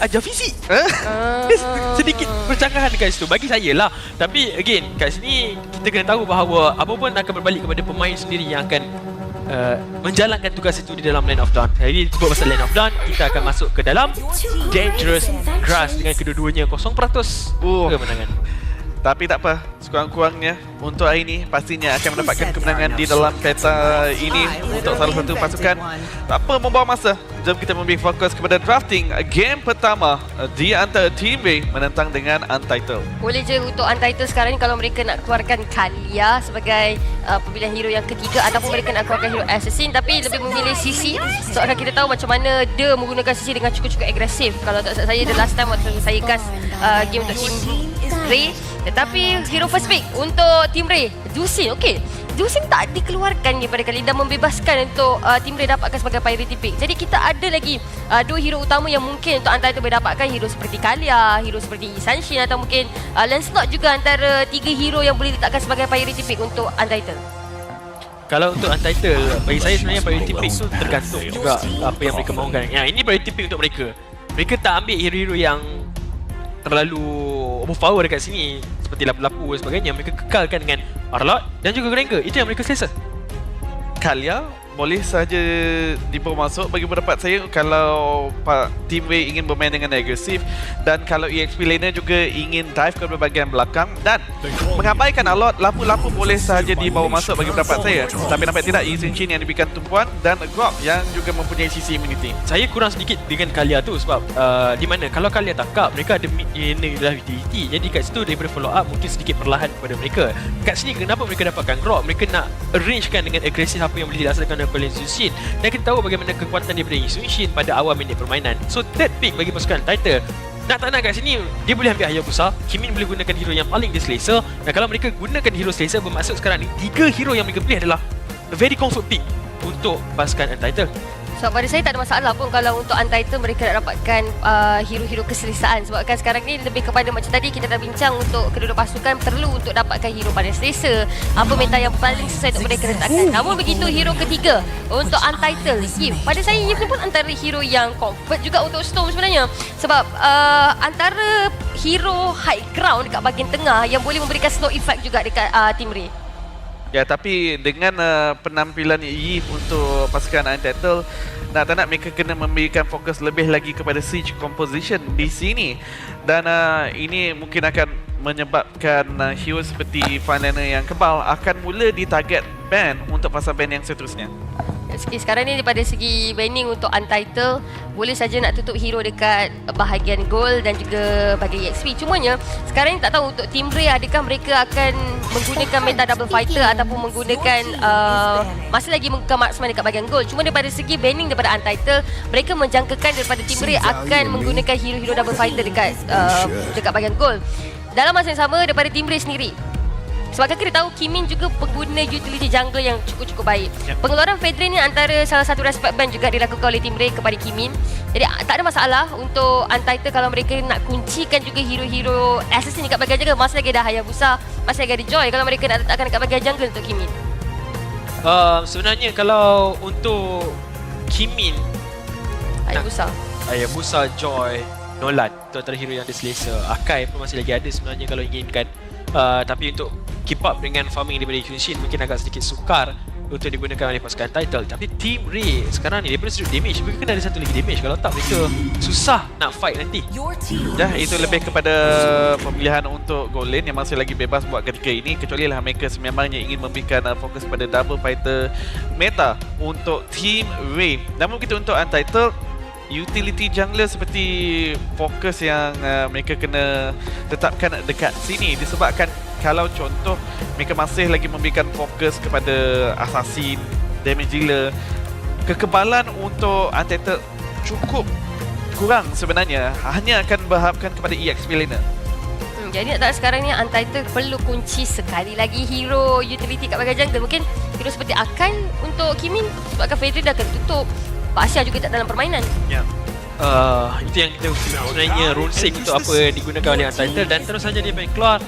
ajar fizik. Ah. Sedikit percakapan dekat situ bagi saya lah. Tapi again kat sini kita kena tahu bahawa apa pun akan berbalik kepada pemain sendiri yang akan uh, menjalankan tugas itu di dalam Land of Dawn. Jadi sebut pasal Land of Dawn, kita akan masuk ke dalam Dangerous Grass dengan kedua-duanya 0% Oh. kemenangan. Tapi tak apa, sekurang-kurangnya untuk hari ini pastinya akan mendapatkan kemenangan di dalam peta ini untuk salah satu pasukan. Tak apa membawa masa, jom kita memberi fokus kepada drafting game pertama di antara Team B menentang dengan Untitled. Boleh je untuk Untitled sekarang ni kalau mereka nak keluarkan Kalia sebagai uh, pemilihan hero yang ketiga ataupun mereka nak keluarkan hero assassin tapi lebih memilih CC sebabkan kita tahu macam mana dia menggunakan CC dengan cukup-cukup agresif. Kalau tak saya the last time waktu saya cast uh, game untuk team Ray tetapi hero first pick untuk team Ray Dusin okey Dusin tak dikeluarkan daripada kali dan membebaskan untuk uh, team Ray dapatkan sebagai priority pick. Jadi kita ada lagi uh, dua hero utama yang mungkin untuk Untitled boleh dapatkan hero seperti Kalia, hero seperti Sunshin atau mungkin uh, Lancelot juga antara tiga hero yang boleh diletakkan sebagai priority pick untuk Untitled. Kalau untuk Untitled, bagi saya sebenarnya priority pick tu tergantung juga apa yang mereka mahukan. Ya, ini priority pick untuk mereka. Mereka tak ambil hero-hero yang terlalu overpower dekat sini seperti lapu-lapu dan sebagainya. Mereka kekalkan dengan Arlot dan juga Granger. Itu yang mereka selesa. Kalia boleh saja dibawa masuk bagi pendapat saya kalau Team W ingin bermain dengan agresif dan kalau EXP laner juga ingin dive ke bahagian belakang dan mengabaikan alot lapu-lapu boleh saja dibawa masuk bagi pendapat saya tapi nampak tidak Yi Sun Chin yang diberikan tumpuan dan Grok yang juga mempunyai sisi immunity Saya kurang sedikit dengan Kalia tu sebab uh, di mana kalau Kalia tangkap mereka ada mid laner dalam utility. Jadi kat situ daripada follow up mungkin sedikit perlahan kepada mereka. Kat sini kenapa mereka dapatkan Grok? Mereka nak arrangekan dengan agresif apa yang boleh dilaksanakan oleh Lee Sun Shin. Dan kita tahu bagaimana kekuatan daripada Lee Sun Shin pada awal minit permainan. So third pick bagi pasukan Titan. Nak tak nak kat sini dia boleh ambil Hayabusa Kimin boleh gunakan hero yang paling dia selesa. Dan kalau mereka gunakan hero selesa bermaksud sekarang ni tiga hero yang mereka pilih adalah very comfort pick untuk pasukan Untitled So pada saya tak ada masalah pun kalau untuk Untitled mereka nak dapatkan uh, hero-hero keselesaan. Sebabkan sekarang ni lebih kepada macam tadi kita dah bincang untuk kedua-dua pasukan perlu untuk dapatkan hero paling selesa. Apa meta yang paling sesuai untuk mereka letakkan. Namun begitu hero ketiga untuk Untitled. Yip pada saya Yip ni pun antara hero yang comfort juga untuk Storm sebenarnya. Sebab uh, antara hero high ground dekat bahagian tengah yang boleh memberikan slow effect juga dekat uh, Team Ray Ya tapi dengan uh, penampilan Yip untuk pasukan Untitled nak tak nak mereka kena memberikan fokus lebih lagi kepada siege composition di sini dan uh, ini mungkin akan menyebabkan uh, hero seperti Funliner yang kebal akan mula ditarget ban untuk pasal ban yang seterusnya. Segi sekarang ni daripada segi banning untuk Untitled boleh saja nak tutup hero dekat bahagian gold dan juga bahagian EXP. Cumanya sekarang ni tak tahu untuk Team Ray adakah mereka akan menggunakan meta double fighter ataupun menggunakan uh, masih lagi menggunakan marksman dekat bahagian gold. Cuma daripada segi banning daripada Untitled mereka menjangkakan daripada Team Ray akan menggunakan hero-hero double fighter dekat uh, dekat bahagian gold. Dalam masa yang sama daripada Team Ray sendiri Sebabkan kita tahu Kimin juga pengguna utility jungle yang cukup-cukup baik. Yep. Pengeluaran Fedrin ni antara salah satu respect band juga dilakukan oleh tim Ray kepada Kimin. Jadi ah, tak ada masalah untuk Untitled kalau mereka nak kuncikan juga hero-hero assassin dekat bahagian jungle. Masih lagi ada Hayabusa, masih lagi ada Joy kalau mereka nak letakkan dekat bahagian jungle untuk Kimin. uh, Sebenarnya kalau untuk Kimin Hayabusa. Hayabusa, Joy, Nolan Itu antara hero yang dia selesa Akai pun masih lagi ada sebenarnya kalau inginkan uh, Tapi untuk keep up dengan farming daripada Yunshin Mungkin agak sedikit sukar untuk digunakan oleh pasukan title. Tapi Team Ray sekarang ni daripada sudut damage Mereka kena ada satu lagi damage. Kalau tak mereka susah nak fight nanti. Dah itu lebih kepada pemilihan untuk goal lane yang masih lagi bebas buat ketika ini. Kecuali lah mereka sememangnya ingin memberikan uh, fokus pada double fighter meta untuk Team Ray. Namun kita untuk Untitled utility jungler seperti fokus yang uh, mereka kena tetapkan dekat sini. Disebabkan kalau contoh mereka masih lagi memberikan fokus kepada assassin, damage dealer kekebalan untuk Untitled cukup kurang sebenarnya hanya akan berharapkan kepada EXP laner Hmm, jadi tahu sekarang ni Untitled perlu kunci sekali lagi hero utility kat bahagian jungle. Mungkin hero seperti Akan untuk Kimin sebabkan Fedrin dah akan tutup. Pak Asia juga tak dalam permainan. Ya. Uh, itu yang kita sebenarnya sake untuk apa yang digunakan oleh Untitled dan terus saja dia baik keluar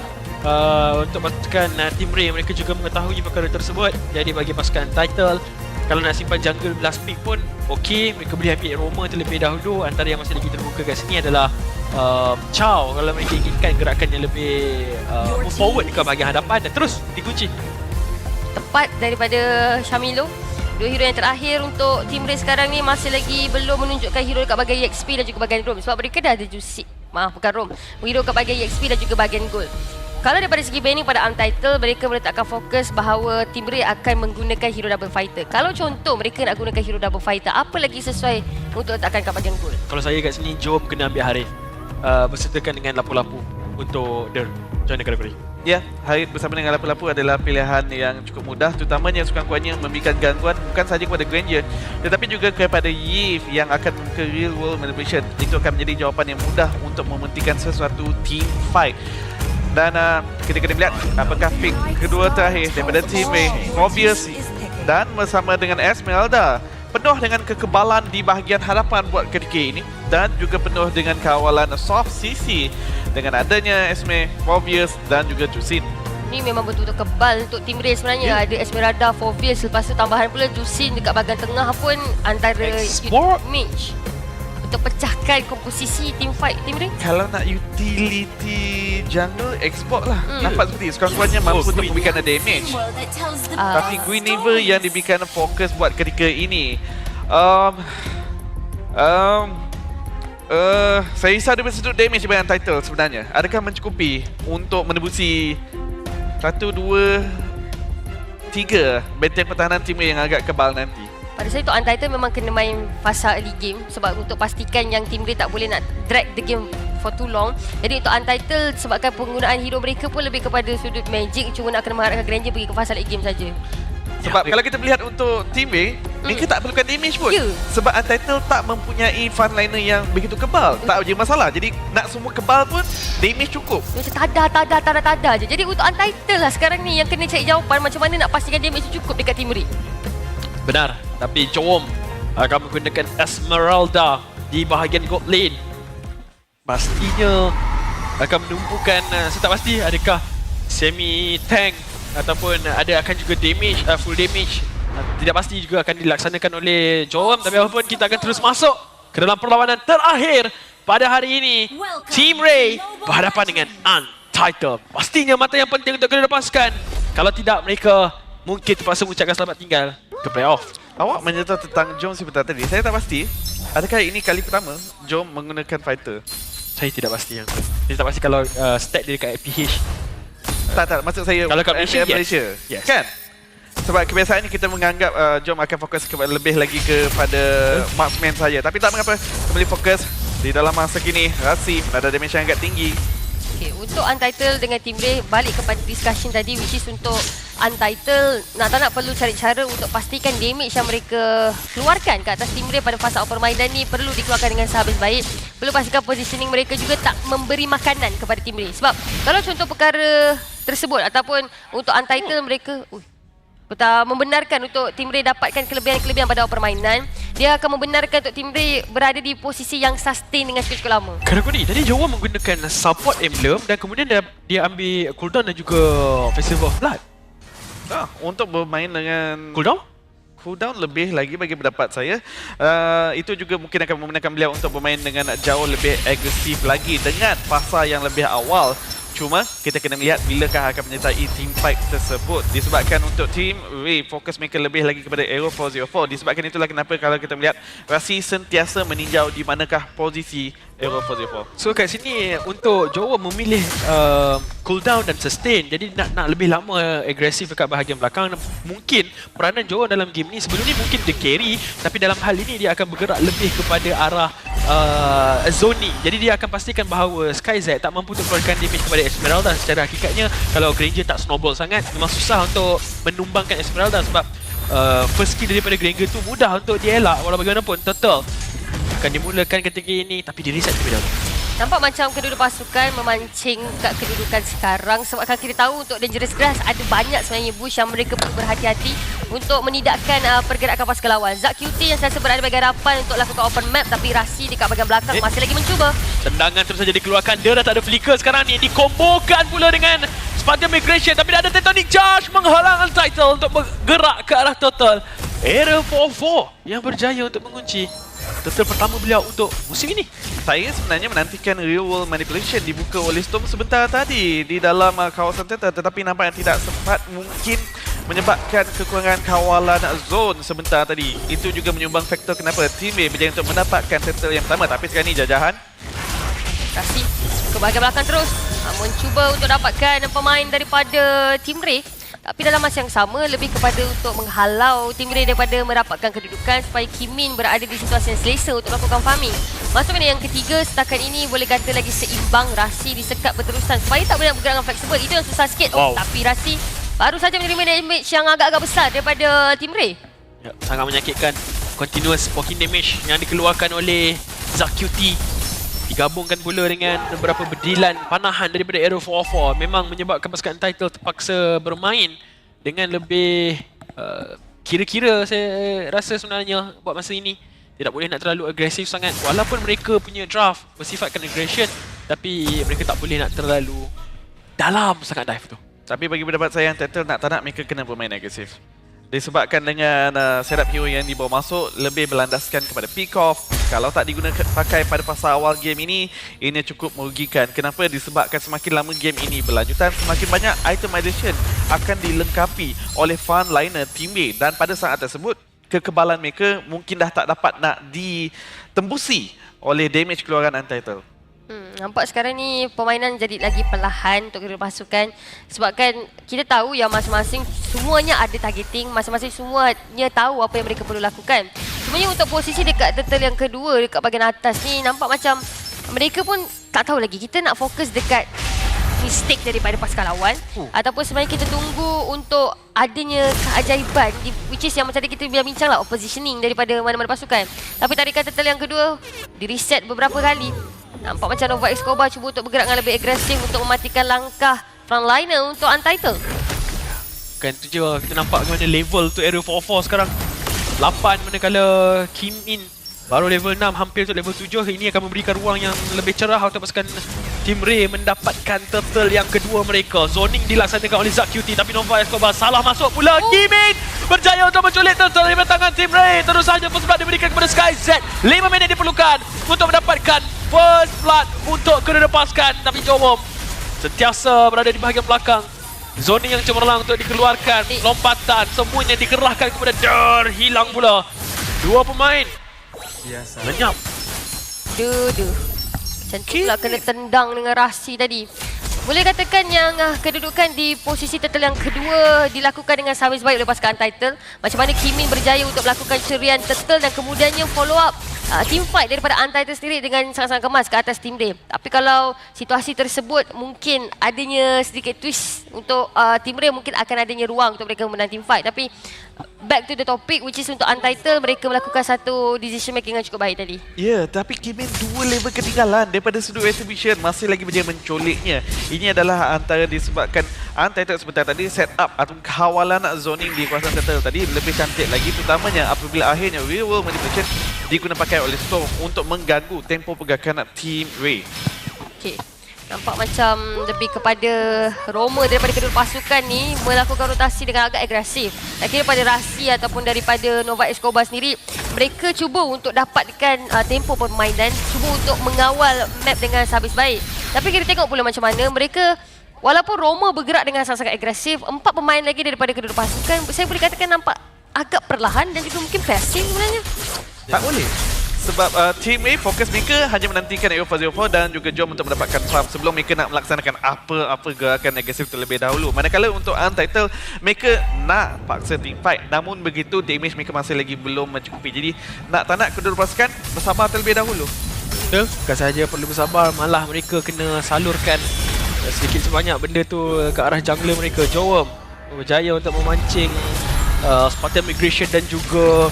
uh, untuk pasukan uh, Team Ray mereka juga mengetahui perkara tersebut jadi bagi pasukan Untitled Kalau nak simpan jungle last pick pun okey, mereka boleh ambil Roma terlebih dahulu. Antara yang masih lagi terbuka kat sini adalah um, Chow kalau mereka inginkan gerakan yang lebih uh, move forward ke bahagian hadapan dan terus dikunci. Tepat daripada Shamilo. Dua hero yang terakhir untuk tim Ray sekarang ni masih lagi belum menunjukkan hero dekat bahagian EXP dan juga bahagian Rom. Sebab mereka dah ada juicy. Maaf, bukan Rom. Hero dekat bahagian EXP dan juga bahagian Gold. Kalau daripada segi banning pada Untitled, mereka meletakkan fokus bahawa tim Ray akan menggunakan hero double fighter. Kalau contoh mereka nak gunakan hero double fighter, apa lagi sesuai untuk letakkan kat bahagian Gold? Kalau saya kat sini, jom kena ambil Harif. Uh, bersertakan dengan lapu-lapu untuk Der. Join negara Korea. Ya, Harid bersama dengan Lapu-Lapu adalah pilihan yang cukup mudah terutamanya sekurang-kurangnya memberikan gangguan bukan sahaja kepada Granger tetapi juga kepada Yves yang akan ke real world manipulation itu akan menjadi jawapan yang mudah untuk mementingkan sesuatu team fight dan uh, kita kena melihat apakah pick kedua terakhir daripada team A Obvious dan bersama dengan Esmeralda penuh dengan kekebalan di bahagian hadapan buat ketika ini dan juga penuh dengan kawalan soft CC dengan adanya Esme, Obvious dan juga Jusin. Ni memang betul-betul kebal untuk tim Ray sebenarnya. Ya. Ada Esmeralda, Fovius, lepas tu tambahan pula Jusin dekat bahagian tengah pun antara Export. Untuk pecahkan komposisi team fight tim Ray. Kalau nak utility jungle, export lah. Hmm. Nampak seperti sekurang-kurangnya mampu Oh, untuk memberikan damage. Ah. Tapi Guinevere yang diberikan fokus buat ketika ini. Um, um, uh, saya risau dari sudut damage daripada title sebenarnya. Adakah mencukupi untuk menebusi satu, dua, tiga benteng pertahanan tim yang agak kebal nanti? Pada saya untuk Untitled memang kena main fasa early game sebab untuk pastikan yang tim Ray tak boleh nak drag the game for too long. Jadi untuk Untitled sebabkan penggunaan hero mereka pun lebih kepada sudut magic cuma nak kena mengharapkan Granger pergi ke fasa late game saja. Sebab kalau kita melihat untuk team A, mereka tak perlukan damage pun. Ya. Sebab Untitled tak mempunyai frontliner yang begitu kebal. Tak ada masalah. Jadi nak semua kebal pun, damage cukup. Dia macam tada, tada, tada, tada je. Jadi untuk Untitled lah sekarang ni yang kena cari jawapan macam mana nak pastikan damage cukup dekat tim Ray. Benar. Tapi Jom akan menggunakan Esmeralda di bahagian gold lane. Pastinya akan menumpukan uh, saya tak pasti adakah semi tank ataupun ada akan juga damage uh, full damage tidak pasti juga akan dilaksanakan oleh Jom tapi apapun kita akan terus masuk ke dalam perlawanan terakhir pada hari ini Team Ray berhadapan dengan Untitled pastinya mata yang penting untuk kena lepaskan kalau tidak mereka mungkin terpaksa mengucapkan selamat tinggal ke playoff Awak menyerta tentang Jom sebentar tadi. Saya tak pasti. Adakah ini kali pertama Jom menggunakan fighter? Saya tidak pasti yang tu. Saya tak pasti kalau uh, stat dia dekat PH. Tak, tak. Maksud saya Kalau kat Malaysia, FPL yes. Malaysia. Yes. Kan? Sebab kebiasaannya kita menganggap uh, Jom akan fokus kepada lebih lagi kepada marksman saja. Tapi tak mengapa. Kembali fokus di dalam masa kini. Rasim ada damage yang agak tinggi. Okay, untuk Untitled dengan Team Ray balik kepada discussion tadi which is untuk Untitled nak tak nak perlu cari cara untuk pastikan damage yang mereka keluarkan ke atas Team Ray pada fasa permainan ni perlu dikeluarkan dengan sehabis baik. Perlu pastikan positioning mereka juga tak memberi makanan kepada Team Ray. Sebab kalau contoh perkara tersebut ataupun untuk Untitled mereka Betul, membenarkan untuk Team Ray dapatkan kelebihan-kelebihan pada permainan. Dia akan membenarkan untuk Team Ray berada di posisi yang sustain dengan cukup lama. Kerana ni tadi Jawa menggunakan support emblem dan kemudian dia, dia ambil cooldown dan juga Festival of Blood. Ah, untuk bermain dengan Cooldown? cooldown lebih lagi bagi pendapat saya. Uh, itu juga mungkin akan membenarkan beliau untuk bermain dengan jauh lebih agresif lagi dengan fasa yang lebih awal. Cuma kita kena melihat bilakah akan menyertai team fight tersebut. Disebabkan untuk team Ray fokus mereka lebih lagi kepada Aero 404 disebabkan itulah kenapa kalau kita melihat Rasi sentiasa meninjau di manakah posisi Aero 404 So kat sini untuk Jawa memilih uh, cooldown dan sustain. Jadi nak nak lebih lama agresif dekat bahagian belakang. Mungkin peranan Jawa dalam game ni sebelum ni mungkin dia carry. Tapi dalam hal ini dia akan bergerak lebih kepada arah uh, zoning Jadi dia akan pastikan bahawa SkyZ tak mampu untuk keluarkan damage kepada Esmeralda. Secara hakikatnya kalau Granger tak snowball sangat Memang susah untuk menumbangkan Esmeralda Sebab uh, first kill daripada Granger tu mudah untuk dielak Walau bagaimanapun. Turtle akan dimulakan ketika ini tapi di reset terlebih dahulu Nampak macam kedua-dua pasukan memancing kat kedudukan sekarang sebabkan kita tahu untuk Dangerous Grass ada banyak sebenarnya bush yang mereka perlu berhati-hati untuk menidakkan uh, pergerakan pasukan lawan. Zak QT yang selalu berada bagi hadapan untuk lakukan open map tapi Rasi dekat bahagian belakang masih lagi mencuba. Tendangan terus saja dikeluarkan. Dia dah tak ada flicker sekarang ni. Dikombokan pula dengan Spartan Migration. Tapi dah ada Tectonic Charge menghalang Untitled untuk bergerak ke arah total. Era 4-4 yang berjaya untuk mengunci Turtle pertama beliau untuk musim ini. Saya sebenarnya menantikan real world manipulation dibuka oleh Storm sebentar tadi di dalam uh, kawasan Turtle tetapi nampaknya tidak sempat mungkin menyebabkan kekurangan kawalan zone sebentar tadi. Itu juga menyumbang faktor kenapa A berjaya untuk mendapatkan Turtle yang pertama tapi sekarang ni jajahan Kasih ke bahagian belakang terus. Ha, mencuba untuk dapatkan pemain daripada Team Ray. Tapi dalam masa yang sama, lebih kepada untuk menghalau Team Ray daripada mendapatkan kedudukan supaya Kim Min berada di situasi yang selesa untuk melakukan farming. Masuk minit yang ketiga, setakat ini boleh kata lagi seimbang. Rasi disekat berterusan supaya tak boleh nak bergerak dengan fleksibel. Itu yang susah sikit. Oh, Wow. tapi Rasi baru saja menerima damage yang agak-agak besar daripada Team Ray. Ya, sangat menyakitkan continuous poking damage yang dikeluarkan oleh Zakyuti digabungkan pula dengan beberapa bedilan panahan daripada Aero 404 memang menyebabkan pasukan Untitled terpaksa bermain dengan lebih uh, kira-kira saya rasa sebenarnya buat masa ini tidak boleh nak terlalu agresif sangat. Walaupun mereka punya draft bersifatkan aggression tapi mereka tak boleh nak terlalu dalam sangat dive tu. Tapi bagi pendapat saya yang Turtle nak tak nak mereka kena bermain agresif. Disebabkan dengan uh, setup hero yang dibawa masuk lebih berlandaskan kepada pick off. Kalau tak digunakan pakai pada fasa awal game ini, ini cukup merugikan. Kenapa? Disebabkan semakin lama game ini berlanjutan, semakin banyak itemization akan dilengkapi oleh frontliner team A. Dan pada saat tersebut, kekebalan mereka mungkin dah tak dapat nak ditembusi oleh damage keluaran Untitled. Hmm, nampak sekarang ni permainan jadi lagi perlahan untuk kedua pasukan. Sebabkan kita tahu yang masing-masing semuanya ada targeting, masing-masing semuanya tahu apa yang mereka perlu lakukan. Sebenarnya untuk posisi dekat turtle yang kedua dekat bahagian atas ni nampak macam mereka pun tak tahu lagi. Kita nak fokus dekat mistake daripada pasukan lawan. Oh. ataupun sebenarnya kita tunggu untuk adanya keajaiban di, which is yang macam tadi kita bincang lah positioning daripada mana-mana pasukan. Tapi tarikan turtle yang kedua di reset beberapa kali nampak macam Nova Escobar cuba untuk bergerak dengan lebih agresif untuk mematikan langkah frontliner untuk Untitled. Kan tu je kita nampak bagaimana level tu area 44 sekarang. 8 manakala Kim In baru level 6 hampir untuk level 7 ini akan memberikan ruang yang lebih cerah untuk pasukan Team Ray mendapatkan turtle yang kedua mereka. Zoning dilaksanakan oleh Zakyuti tapi Nova Escobar salah masuk pula. Oh. Kim In berjaya untuk menculik turtle dari tangan Team Ray. Terus saja first blood diberikan kepada Sky Z. 5 minit diperlukan untuk mendapatkan first blood untuk kedua pasukan tapi Jowom sentiasa berada di bahagian belakang. Zoning yang cemerlang untuk dikeluarkan. Lompatan Semuanya dikerahkan kepada Der Hilang pula. Dua pemain. Lenyap. Duh, Macam tu pula kena tendang dengan Rasi tadi. Boleh katakan yang uh, kedudukan di posisi turtle yang kedua dilakukan dengan service baik oleh pasukan Untitled. Macam mana Kimin berjaya untuk melakukan cerian turtle dan kemudiannya follow up uh, team fight daripada Untitled sendiri dengan sangat-sangat kemas ke atas team dia. Tapi kalau situasi tersebut mungkin adanya sedikit twist untuk uh, team Ray mungkin akan adanya ruang untuk mereka menang team fight. Tapi uh, back to the topic which is untuk Untitled mereka melakukan satu decision making yang cukup baik tadi. Ya, tapi Kimin dua level ketinggalan daripada sudut exhibition masih lagi berjaya mencoliknya. Ini adalah antara disebabkan Untitled sebentar tadi set up atau kawalan zoning di kawasan turtle tadi lebih cantik lagi terutamanya apabila akhirnya real world manipulation diguna pakai oleh Storm untuk mengganggu tempo pergerakan Team Ray. Okey. Nampak macam lebih kepada Roma daripada kedua pasukan ni melakukan rotasi dengan agak agresif. Tak kira pada Rasi ataupun daripada Nova Escobar sendiri, mereka cuba untuk dapatkan uh, tempo permainan, cuba untuk mengawal map dengan sehabis baik. Tapi kita tengok pula macam mana mereka walaupun Roma bergerak dengan sangat-sangat agresif, empat pemain lagi daripada kedua pasukan, saya boleh katakan nampak agak perlahan dan juga mungkin passive sebenarnya. Tak boleh. Sebab uh, Team A fokus mereka hanya menantikan Aero 04 dan juga jom untuk mendapatkan farm sebelum mereka nak melaksanakan apa-apa gerakan agresif terlebih dahulu. Manakala untuk Untitled, mereka nak paksa team fight. Namun begitu, damage mereka masih lagi belum mencukupi. Jadi, nak tak nak kedua pasukan bersabar terlebih dahulu. Betul Bukan sahaja perlu bersabar Malah mereka kena salurkan Sedikit sebanyak benda tu Ke arah jungler mereka Jowem Berjaya untuk memancing uh, Spartan Migration dan juga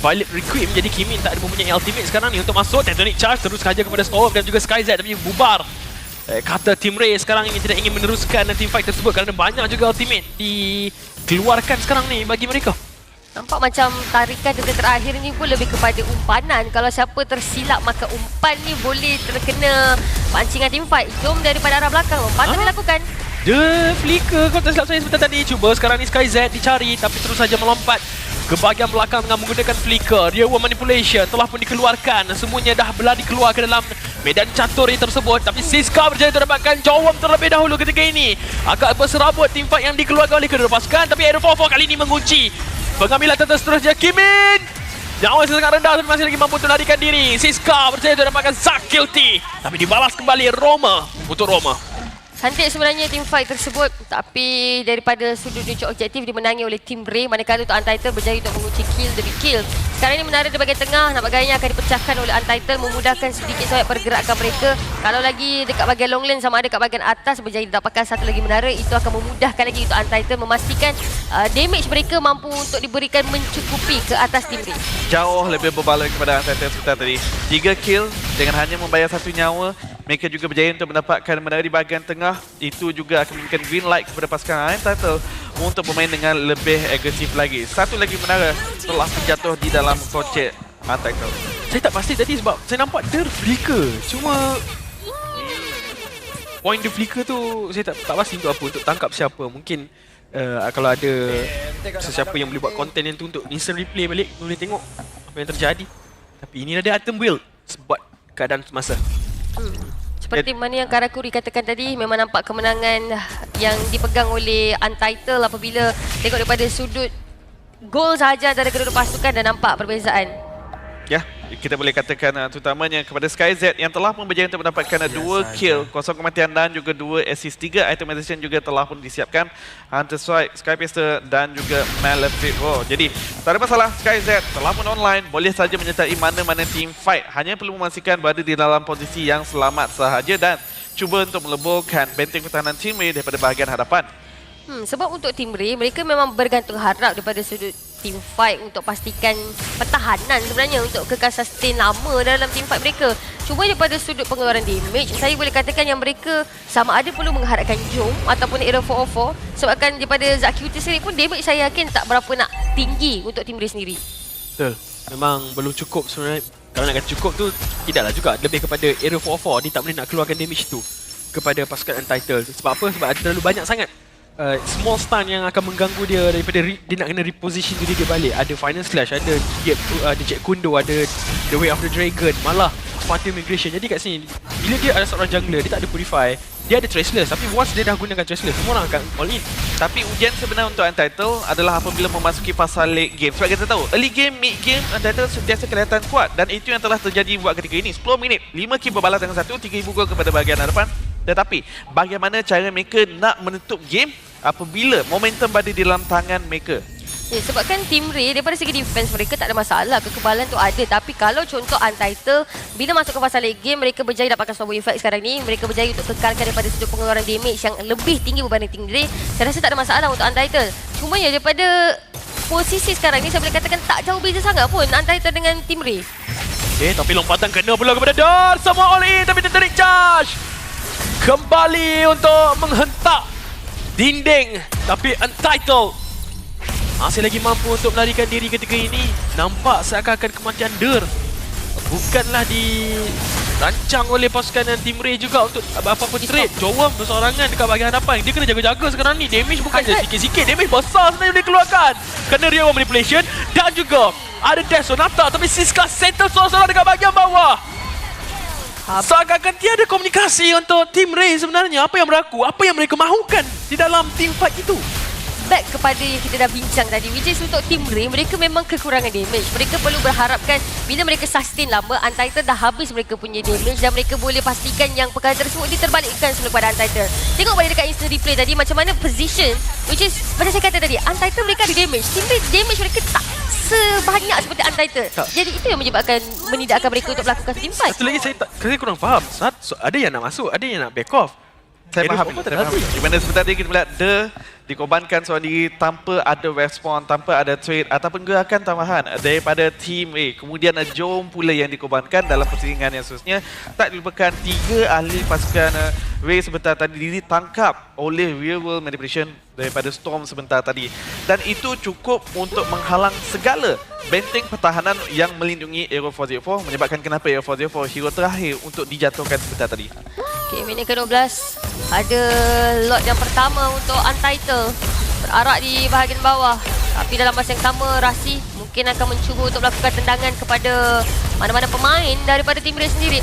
Violet Requiem Jadi Kimin tak ada mempunyai ultimate sekarang ni Untuk masuk Tectonic Charge Terus saja kepada Storm dan juga Skyz Tapi bubar eh, Kata Team Ray sekarang ini tidak ingin meneruskan team fight tersebut Kerana banyak juga ultimate dikeluarkan sekarang ni bagi mereka Nampak macam tarikan detik terakhir ni pun lebih kepada umpanan. Kalau siapa tersilap maka umpan ni boleh terkena pancingan team fight. Jom daripada arah belakang. Umpatan Ah. dilakukan. The flicker kalau tak silap saya sebentar tadi Cuba sekarang ni Sky Z dicari Tapi terus saja melompat ke bahagian belakang dengan menggunakan flicker. Dia one manipulation telah pun dikeluarkan. Semuanya dah belah dikeluar ke dalam medan catur ini tersebut. Tapi Siska berjaya untuk dapatkan Jawam terlebih dahulu ketika ini. Agak berserabut team fight yang dikeluarkan oleh kedua pasukan. Tapi Aero 4 kali ini mengunci. Pengambilan terus seterusnya Kimin. Nyawa sangat rendah tapi masih lagi mampu untuk diri. Siska berjaya untuk dapatkan Zakilti. Tapi dibalas kembali Roma untuk Roma. Cantik sebenarnya team fight tersebut tapi daripada sudut unsur objektif dimenangi oleh tim Ray manakala untuk Untitled berjaya untuk mengunci kill demi kill. Sekarang ini menara di bahagian tengah nampak gayanya akan dipecahkan oleh Untitled memudahkan sedikit sangat pergerakan mereka. Kalau lagi dekat bahagian long lane sama ada dekat bahagian atas berjaya didapatkan satu lagi menara itu akan memudahkan lagi untuk Untitled memastikan uh, damage mereka mampu untuk diberikan mencukupi ke atas tim Ray. Jauh lebih berbaloi kepada Untitled sebentar tadi. Tiga kill dengan hanya membayar satu nyawa. Mereka juga berjaya untuk mendapatkan menara di bahagian tengah. Itu juga akan memberikan green light kepada pasukan Untitled untuk bermain dengan lebih agresif lagi. Satu lagi menara telah terjatuh di dalam kocek Untitled. Saya tak pasti tadi sebab saya nampak dia flicker. Cuma point dia flicker tu saya tak tak pasti untuk apa untuk tangkap siapa. Mungkin uh, kalau ada sesiapa yang boleh buat konten yang tu untuk instant replay balik boleh tengok apa yang terjadi. Tapi ini ada item build sebab keadaan semasa. Seperti mana yang Karakuri katakan tadi memang nampak kemenangan yang dipegang oleh Untitled apabila tengok daripada sudut gol sahaja antara kedua pasukan dan nampak perbezaan. Kita boleh katakan uh, terutamanya kepada SkyZ yang telah pun berjaya untuk mendapatkan uh, dua kill, kosong kematian dan juga dua assist. Tiga itemization juga telah pun disiapkan. Hunter Strike, Sky Pistol dan juga Malefic Roar. Jadi, tak ada masalah. SkyZ telah pun online. Boleh saja menyertai mana-mana team fight. Hanya perlu memastikan berada di dalam posisi yang selamat sahaja dan cuba untuk meleburkan benteng pertahanan A daripada bahagian hadapan. Hmm, sebab untuk tim Ray, mereka memang bergantung harap daripada sudut team fight untuk pastikan pertahanan sebenarnya untuk kekal sustain lama dalam team fight mereka. Cuma daripada sudut pengeluaran damage, saya boleh katakan yang mereka sama ada perlu mengharapkan Jom ataupun Era 404 sebabkan daripada Zakiuti sendiri pun damage saya yakin tak berapa nak tinggi untuk tim Ray sendiri. Betul. Memang belum cukup sebenarnya. Kalau nak kata cukup tu tidaklah juga lebih kepada Area 404 dia tak boleh nak keluarkan damage tu kepada pasukan Untitled. Sebab apa? Sebab ada terlalu banyak sangat uh, small stun yang akan mengganggu dia daripada re, dia nak kena reposition diri dia balik. Ada Final Slash, ada uh, ada Jet Kundo, ada The Way of the Dragon, malah Spartan Migration. Jadi kat sini, bila dia ada seorang jungler, dia tak ada Purify, dia ada Traceless. Tapi once dia dah gunakan Traceless, semua orang akan all in. Tapi ujian sebenar untuk Untitled adalah apabila memasuki fasa late game. Sebab kita tahu, early game, mid game, Untitled sentiasa kelihatan kuat. Dan itu yang telah terjadi buat ketika ini. 10 minit, 5 kill berbalas dengan satu, 3,000 gol kepada bahagian hadapan. Tetapi, bagaimana cara mereka nak menutup game apabila momentum berada di dalam tangan mereka? Ya, sebabkan tim Ray daripada segi defense mereka tak ada masalah. Kekebalan tu ada. Tapi kalau contoh Untitled, bila masuk ke fasa late game, mereka berjaya dapatkan Storm Effect sekarang ni. Mereka berjaya untuk kekalkan daripada sudut pengeluaran damage yang lebih tinggi berbanding tim Ray. Saya rasa tak ada masalah untuk Untitled. Cuma ya daripada posisi sekarang ni saya boleh katakan tak jauh beza sangat pun Untitled dengan tim Ray. Okay, tapi lompatan kena pula kepada Dar. Semua all in tapi dia tarik charge. Kembali untuk menghentak dinding. Tapi Untitled masih lagi mampu untuk melarikan diri ketika ini. Nampak seakan-akan kematian Der. Bukanlah dirancang oleh pasukan dan tim Ray juga untuk apa-apa trade. Jawam bersorangan dekat bahagian hadapan. Dia kena jaga-jaga sekarang ni. Damage bukan je sikit-sikit. Damage besar sebenarnya dia keluarkan. Kena Rio Manipulation. Dan juga ada Death Sonata. Tapi Siska settle seorang-seorang dekat bahagian bawah. Seakan-akan tiada komunikasi untuk tim Ray sebenarnya. Apa yang berlaku? Apa yang mereka mahukan di dalam team fight itu? Back kepada yang kita dah bincang tadi which is untuk tim Ray mereka memang kekurangan damage mereka perlu berharapkan bila mereka sustain lama Untitled dah habis mereka punya damage dan mereka boleh pastikan yang perkara tersebut diterbalikkan sebelum pada Untitled tengok balik dekat instant replay tadi macam mana position which is macam saya kata tadi Untitled mereka ada damage Ray damage mereka tak sebanyak seperti Untitled Tak. jadi itu yang menyebabkan menidakkan mereka untuk melakukan team fight Satu lagi saya tak saya kurang faham. Sat, so, ada yang nak masuk, ada yang nak back off. Saya faham, 4 tak saya ada faham. habis. Di mana sebentar tadi kita melihat The dikorbankan seorang diri tanpa ada respon, tanpa ada trade ataupun gerakan tambahan daripada Team A. Kemudian Jom pula yang dikorbankan dalam pertandingan yang seterusnya. Tak dilupakan tiga ahli pasukan uh, Ray sebentar tadi ditangkap oleh Real World Manipulation daripada Storm sebentar tadi. Dan itu cukup untuk menghalang segala benteng pertahanan yang melindungi Aero 404 menyebabkan kenapa Aero 404 hero terakhir untuk dijatuhkan sebentar tadi. Okay, minit ke-12 ada lot yang pertama untuk Untitled berarak di bahagian bawah Tapi dalam masa yang sama Rasi mungkin akan mencuba untuk melakukan tendangan kepada mana-mana pemain daripada tim Ray sendiri.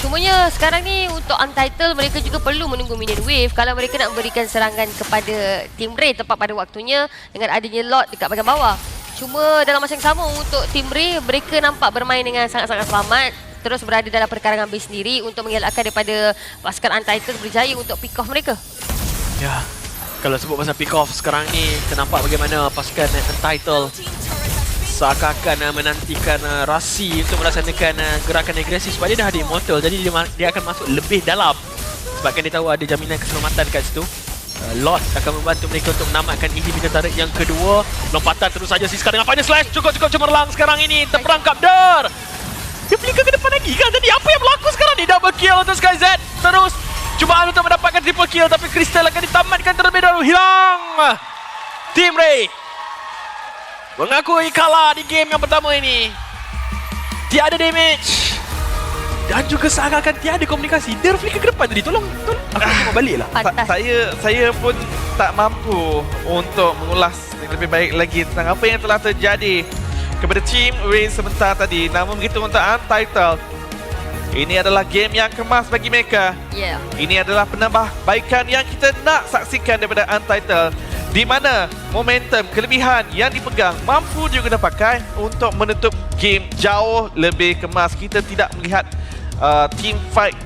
Cumanya sekarang ni untuk Untitled mereka juga perlu menunggu minion wave kalau mereka nak memberikan serangan kepada tim Ray tepat pada waktunya dengan adanya lot dekat bahagian bawah. Cuma dalam masa yang sama untuk tim Ray mereka nampak bermain dengan sangat-sangat selamat terus berada dalam perkarangan base sendiri untuk mengelakkan daripada pasukan Untitled berjaya untuk pick off mereka. Ya. Kalau sebut pasal pick off sekarang ni, kita nampak bagaimana pasukan Untitled seakan-akan uh, menantikan uh, Rasi untuk melaksanakan uh, gerakan agresif sebab dia dah ada immortal jadi dia, dia akan masuk lebih dalam. Sebabkan dia tahu ada jaminan keselamatan kat situ. Uh, Lot akan membantu mereka untuk menamatkan inhibitor turret yang kedua. Lompatan terus saja Siska dengan final slash. Cukup-cukup cemerlang sekarang ini. Terperangkap Der. Dia flicker ke depan lagi kan? Jadi apa yang berlaku sekarang ni? Double kill untuk Sky Z. Terus cubaan untuk mendapatkan triple kill tapi Crystal akan ditamatkan terlebih dahulu hilang Team Ray mengakui kalah di game yang pertama ini. Tiada damage. Dan juga seakan-akan tiada komunikasi. Dia flicker ke depan tadi. Tolong, tolong. Aku tengok balik lah. Sa- saya saya pun tak mampu untuk mengulas yang lebih baik lagi tentang apa yang telah terjadi kepada tim Ray sebentar tadi. Namun begitu untuk Untitled, ini adalah game yang kemas bagi mereka. Yeah. Ini adalah penambahbaikan yang kita nak saksikan daripada Untitled di mana momentum kelebihan yang dipegang mampu juga dipakai untuk menutup game jauh lebih kemas. Kita tidak melihat uh, team fight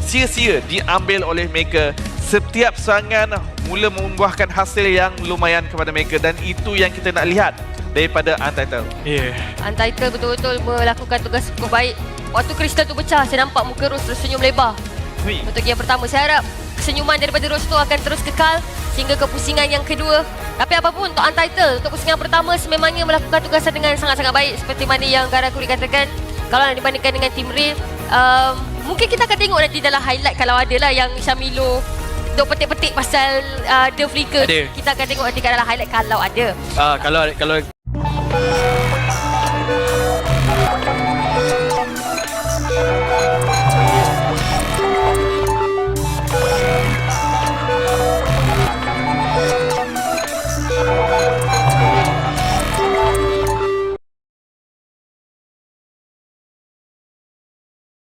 sia-sia diambil oleh mereka. Setiap serangan mula membuahkan hasil yang lumayan kepada mereka dan itu yang kita nak lihat daripada Untitled. Yeah. Untitled betul-betul melakukan tugas cukup baik. Waktu kristal tu pecah, saya nampak muka Rose tersenyum lebar. Hui. Untuk game pertama, saya harap kesenyuman daripada Rose tu akan terus kekal sehingga ke pusingan yang kedua. Tapi apapun untuk Untitled, untuk pusingan pertama sememangnya melakukan tugasan dengan sangat-sangat baik seperti mana yang Gara Kuri katakan. Kalau nak dibandingkan dengan Team Real, um, mungkin kita akan tengok nanti dalam highlight kalau ada lah yang Syamilo duk petik-petik pasal uh, The Flicker. Ada. Kita akan tengok nanti kat dalam highlight kalau ada. Ah, kalau kalau